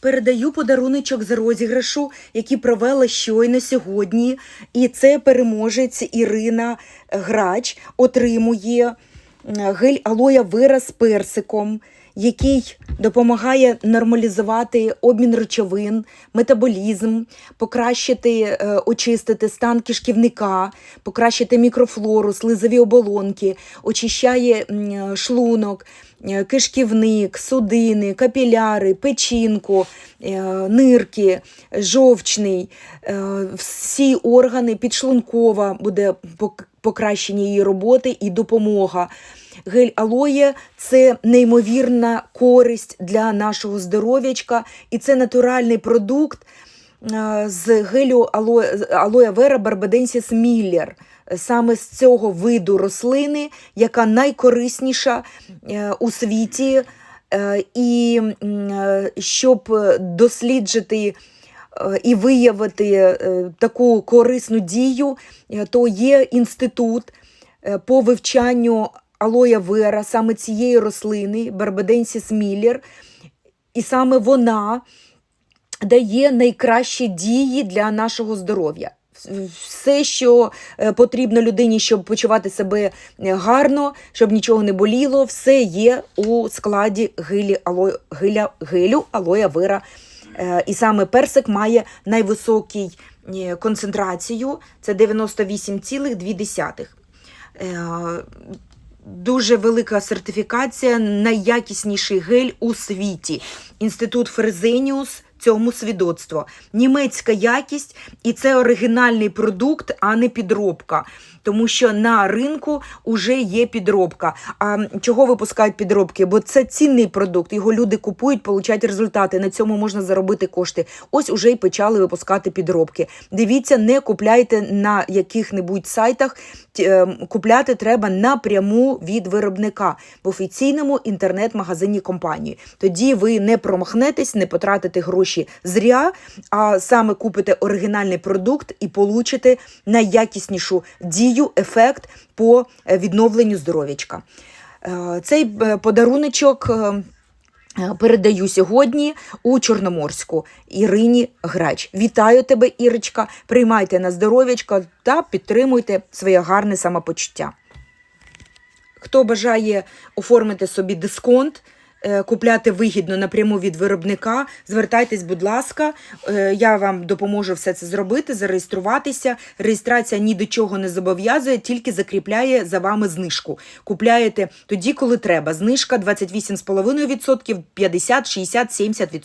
Передаю подаруночок з розіграшу, який провела щойно сьогодні. І це переможець Ірина Грач отримує гель алоя вира з персиком, який допомагає нормалізувати обмін речовин, метаболізм, покращити, е, очистити стан кишківника, покращити мікрофлору, слизові оболонки, очищає шлунок, е, кишківник, судини, капіляри, печінку, е, нирки, жовчний, е, всі органи, підшлункова буде покращення її роботи і допомога. Гель алоє це неймовірна користь для нашого здоров'ячка, і це натуральний продукт е, з гелю алоє, вера барбаденсіс міллер. Саме з цього виду рослини, яка найкорисніша е, у світі, Е, і щоб досліджити і виявити е, таку корисну дію, е, то є інститут е, по вивчанню алоя вера, саме цієї рослини, Барбаденсіс міллер, і саме вона дає найкращі дії для нашого здоров'я. Все, що потрібно людині, щоб почувати себе гарно, щоб нічого не боліло, все є у складі гилі, ало, гиля, гелю алоя вира. Е, І саме персик має найвисокий е, концентрацію, це 98,2. Е, Дуже велика сертифікація, найякісніший гель у світі. Інститут Фрезеніус цьому свідоцтво. Німецька якість, і це оригінальний продукт, а не підробка. Тому що на ринку вже є підробка. А чого випускають підробки? Бо це цінний продукт. Його люди купують, получають результати. На цьому можна заробити кошти. Ось уже й почали випускати підробки. Дивіться, не купляйте на яких-небудь сайтах. Е, Купляти треба напряму від виробника в офіційному інтернет-магазині компанії. Тоді ви не промахнетесь, не потратите гроші зря, а саме купите оригінальний продукт і получите найякіснішу дію, ефект по е, відновленню здоров'ячка. Е, Цей е, подаруночок. Передаю сьогодні у Чорноморську Ірині Грач. Вітаю тебе, Ірочка. Приймайте на здоров'ячка та підтримуйте своє гарне самопочуття. Хто бажає оформити собі дисконт, купляти вигідно напряму від виробника, звертайтесь, будь ласка, е, я вам допоможу все це зробити, зареєструватися. Реєстрація ні до чого не зобов'язує, тільки закріпляє за вами знижку. Купляєте тоді, коли треба. Знижка 28,5%, 50, 60, 70%.